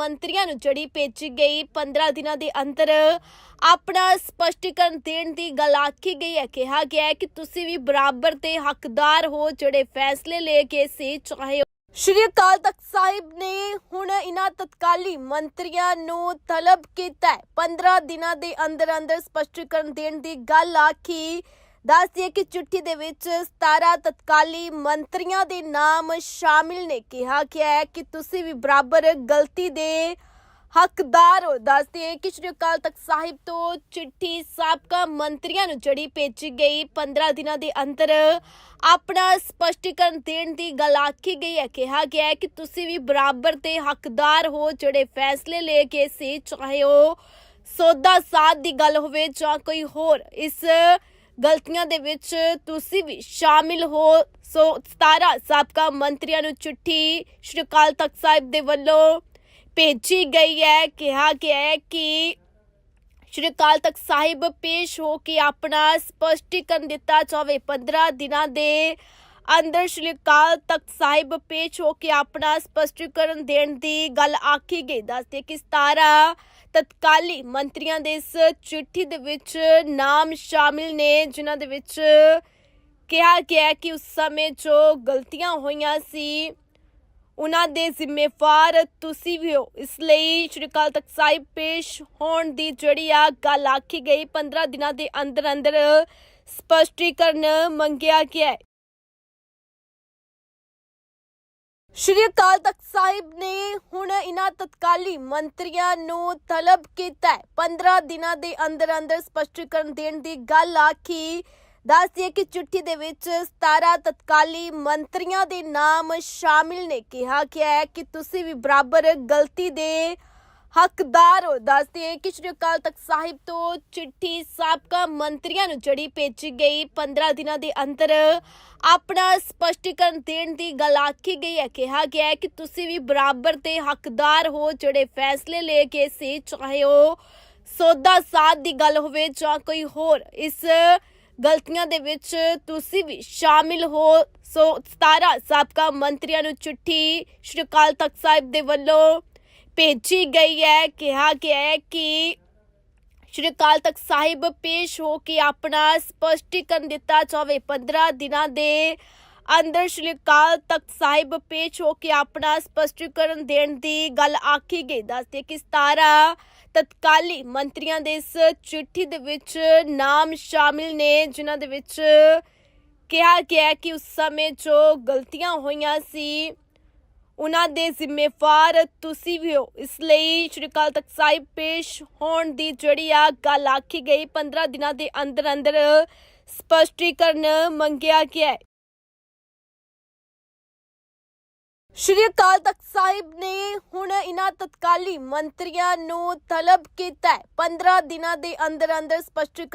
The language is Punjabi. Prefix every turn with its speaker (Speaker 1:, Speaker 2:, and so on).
Speaker 1: ਮੰਤਰੀਆਂ ਨੂੰ ਜਿਹੜੀ ਭੇਜੀ ਗਈ। 15 ਦਿਨਾਂ ਦੇ ਅੰਦਰ ਆਪਣਾ ਸਪਸ਼ਟੀਕਰਨ ਦੇਣ ਦੀ ਗੱਲ ਆਖੀ ਗਈ ਹੈ। ਕਿਹਾ ਗਿਆ ਹੈ ਕਿ ਤੁਸੀਂ ਵੀ ਬਰਾਬਰ ਤੇ ਹੱਕਦਾਰ ਹੋ, ਜਿਹੜੇ ਫੈਸਲੇ ਲੈ ਕੇ ਸੀ, ਚਾਹੇ ਸ਼੍ਰੀ ਅਕਾਲ ਤਖਤ ਸਾਹਿਬ ਨੇ। ਹੁਣ ਇਹਨਾਂ ਤਤਕਾਲੀ ਮੰਤਰੀਆਂ ਨੂੰ ਤਲਬ ਕੀਤਾ ਹੈ। 15 ਦਿਨਾਂ ਦੇ ਅੰਦਰ ਅੰਦਰ ਸਪਸ਼ਟੀਕਰਨ ਦੇਣ ਦੀ ਗੱਲ ਆਖੀ ਦੱਸਦੀ ਹੈ ਕਿ ਚਿੱਠੀ ਦੇ ਵਿੱਚ 17 ਤਤਕਾਲੀ ਮੰਤਰੀਆਂ ਦੇ ਨਾਮ ਸ਼ਾਮਿਲ ਨੇ ਕਿਹਾ ਗਿਆ ਹੈ ਕਿ ਤੁਸੀਂ ਵੀ ਬਰਾਬਰ ਗਲਤੀ ਦੇ ਹੱਕਦਾਰ ਹੋ। ਦੱਸਦੇ ਹੈ ਕਿ ਸ਼੍ਰੀ ਅਕਾਲ ਤਖਤ ਸਾਹਿਬ ਤੋਂ ਚਿੱਠੀ ਸਾਬਕਾ ਮੰਤਰੀਆਂ ਨੂੰ ਜਿਹੜੀ ਭੇਜੀ ਗਈ 15 ਦਿਨਾਂ ਦੇ ਅੰਦਰ ਆਪਣਾ ਸਪਸ਼ਟੀਕਰਨ ਦੇਣ ਦੀ ਗੱਲ ਆਖੀ ਗਈ ਹੈ। ਕਿਹਾ ਗਿਆ ਹੈ ਕਿ ਤੁਸੀਂ ਵੀ ਬਰਾਬਰ ਤੇ ਹੱਕਦਾਰ ਹੋ, ਜਿਹੜੇ ਫੈਸਲੇ ਲੈ ਕੇ ਸੀ, ਚਾਹੇ ਉਹ ਸੌਦਾ ਸਾਧ ਦੀ ਗੱਲ ਹੋਵੇ ਜਾਂ ਕੋਈ ਹੋਰ। ਇਸ ਗਲਤੀਆਂ ਦੇ ਵਿੱਚ ਤੁਸੀਂ ਵੀ ਸ਼ਾਮਿਲ ਹੋ। ਸੋ 17 ਸਾਬਕਾ ਮੰਤਰੀਆਂ ਨੂੰ ਚਿੱਠੀ ਸ਼੍ਰੀ ਅਕਾਲ ਤਖਤ ਸਾਹਿਬ ਦੇ ਵੱਲੋਂ ਭੇਜੀ ਗਈ ਹੈ। ਕਿਹਾ ਗਿਆ ਹੈ ਕਿ ਸ਼੍ਰੀ ਅਕਾਲ ਤਖਤ ਸਾਹਿਬ ਪੇਸ਼ ਹੋ ਕੇ ਆਪਣਾ ਸਪਸ਼ਟੀਕਰਨ ਦਿੱਤਾ ਜਾਵੇ। 15 ਦਿਨਾਂ ਦੇ ਅੰਦਰ ਸ਼੍ਰੀ ਅਕਾਲ ਤਖਤ ਸਾਹਿਬ ਪੇਸ਼ ਹੋ ਕੇ ਆਪਣਾ ਸਪਸ਼ਟੀਕਰਨ ਦੇਣ ਦੀ ਗੱਲ ਆਖੀ ਗਈ। ਦੱਸਦੇ ਕਿ 17 ਤਤਕਾਲੀ ਮੰਤਰੀਆਂ ਦੇ ਇਸ ਚਿੱਠੀ ਦੇ ਵਿੱਚ ਨਾਮ ਸ਼ਾਮਿਲ ਨੇ, ਜਿਨ੍ਹਾਂ ਦੇ ਵਿੱਚ ਕਿਹਾ ਗਿਆ ਕਿ ਉਸ ਸਮੇਂ ਜੋ ਗਲਤੀਆਂ ਹੋਈਆਂ ਸੀ, ਉਹਨਾਂ ਦੇ ਜ਼ਿੰਮੇਵਾਰ ਤੁਸੀਂ ਵੀ ਹੋ। ਇਸ ਲਈ ਸ਼੍ਰੀ ਅਕਾਲ ਤਖਤ ਸਾਹਿਬ ਪੇਸ਼ ਹੋਣ ਦੀ ਜਿਹੜੀ ਆ ਗੱਲ ਆਖੀ ਗਈ 15 ਦਿਨਾਂ ਦੇ ਅੰਦਰ ਅੰਦਰ ਸਪਸ਼ਟੀਕਰਨ ਮੰਗਿਆ ਗਿਆ ਸ਼੍ਰੀ ਅਕਾਲ ਤਖਤ ਸਾਹਿਬ ਨੇ ਹੁਣ ਇਹਨਾਂ ਤਤਕਾਲੀ ਮੰਤਰੀਆਂ ਨੂੰ ਤਲਬ ਕੀਤਾ ਹੈ। 15 ਦਿਨਾਂ ਦੇ ਅੰਦਰ ਅੰਦਰ ਸਪਸ਼ਟੀਕਰਨ ਦੇਣ ਦੀ ਗੱਲ ਆਖੀ। ਦੱਸਦੀ ਕਿ ਚਿੱਠੀ ਦੇ ਵਿੱਚ 17 ਤਤਕਾਲੀ ਮੰਤਰੀਆਂ ਦੇ ਨਾਮ ਸ਼ਾਮਿਲ ਨੇ। ਕਿਹਾ ਗਿਆ ਹੈ ਕਿ ਤੁਸੀਂ ਵੀ ਬਰਾਬਰ ਗਲਤੀ ਦੇ ਹੱਕਦਾਰ ਹੋ ਦੱਸਦੇ ਹੈ ਕਿ ਸ਼੍ਰੀ ਅਕਾਲ ਤਖਤ ਸਾਹਿਬ ਤੋਂ ਚਿੱਠੀ ਸਾਬਕਾ ਮੰਤਰੀਆਂ ਨੂੰ ਜਿਹੜੀ ਭੇਜੀ ਗਈ 15 ਦਿਨਾਂ ਦੇ ਅੰਦਰ ਆਪਣਾ ਸਪਸ਼ਟੀਕਰਨ ਦੇਣ ਦੀ ਗੱਲ ਆਖੀ ਗਈ ਹੈ। ਕਿਹਾ ਗਿਆ ਹੈ ਕਿ ਤੁਸੀਂ ਵੀ ਬਰਾਬਰ ਤੇ ਹੱਕਦਾਰ ਹੋ, ਜਿਹੜੇ ਫੈਸਲੇ ਲੈ ਕੇ ਸੀ, ਚਾਹੇ ਉਹ ਸੌਦਾ ਸਾਧ ਦੀ ਗੱਲ ਹੋਵੇ ਜਾਂ ਕੋਈ ਹੋਰ, ਇਸ ਗਲਤੀਆਂ ਦੇ ਵਿੱਚ ਤੁਸੀਂ ਵੀ ਸ਼ਾਮਿਲ ਹੋ। ਸੋ 17 ਸਾਬਕਾ ਮੰਤਰੀਆਂ ਨੂੰ ਚਿੱਠੀ ਸ਼੍ਰੀ ਅਕਾਲ ਤਖਤ ਸਾਹਿਬ ਦੇ ਵੱਲੋਂ ਭੇਜੀ ਗਈ ਹੈ, ਕਿਹਾ ਗਿਆ ਹੈ ਕਿ ਸ਼੍ਰੀ ਅਕਾਲ ਤਖਤ ਸਾਹਿਬ ਪੇਸ਼ ਹੋ ਕੇ ਆਪਣਾ ਸਪਸ਼ਟੀਕਰਨ ਦਿੱਤਾ ਜਾਵੇ। 15 ਦਿਨਾਂ ਦੇ ਅੰਦਰ ਸ਼੍ਰੀ ਅਕਾਲ ਤਖਤ ਸਾਹਿਬ ਪੇਸ਼ ਹੋ ਕੇ ਆਪਣਾ ਸਪਸ਼ਟੀਕਰਨ ਦੇਣ ਦੀ ਗੱਲ ਆਖੀ ਗਈ। ਦੱਸਦੇ ਕਿ 17 ਤਤਕਾਲੀ ਮੰਤਰੀਆਂ ਦੇ ਇਸ ਚਿੱਠੀ ਦੇ ਵਿੱਚ ਨਾਮ ਸ਼ਾਮਿਲ ਨੇ, ਜਿਨ੍ਹਾਂ ਦੇ ਵਿੱਚ ਕਿਹਾ ਗਿਆ ਕਿ ਉਸ ਸਮੇਂ ਜੋ ਗਲਤੀਆਂ ਹੋਈਆਂ ਸੀ ਉਹਨਾਂ ਦੇ ਜ਼ਿੰਮੇਵਾਰ ਤੁਸੀਂ ਵੀ ਹੋ। ਇਸ ਲਈ ਸ਼੍ਰੀ ਅਕਾਲ ਤਖਤ ਸਾਹਿਬ ਪੇਸ਼ ਹੋਣ ਦੀ ਜਿਹੜੀ ਆ ਗੱਲ ਆਖੀ ਗਈ 15 ਦਿਨਾਂ ਦੇ ਅੰਦਰ ਅੰਦਰ ਸਪਸ਼ਟੀਕਰਨ ਮੰਗਿਆ ਗਿਆ ਸ਼੍ਰੀ ਅਕਾਲ ਤਖਤ ਸਾਹਿਬ ਨੇ ਹੁਣ ਇਹਨਾਂ ਤਤਕਾਲੀ ਮੰਤਰੀਆਂ ਨੂੰ ਤਲਬ ਕੀਤਾ ਹੈ। 15 ਦਿਨਾਂ ਦੇ ਅੰਦਰ ਅੰਦਰ ਸਪਸ਼ਟੀਕਰਨ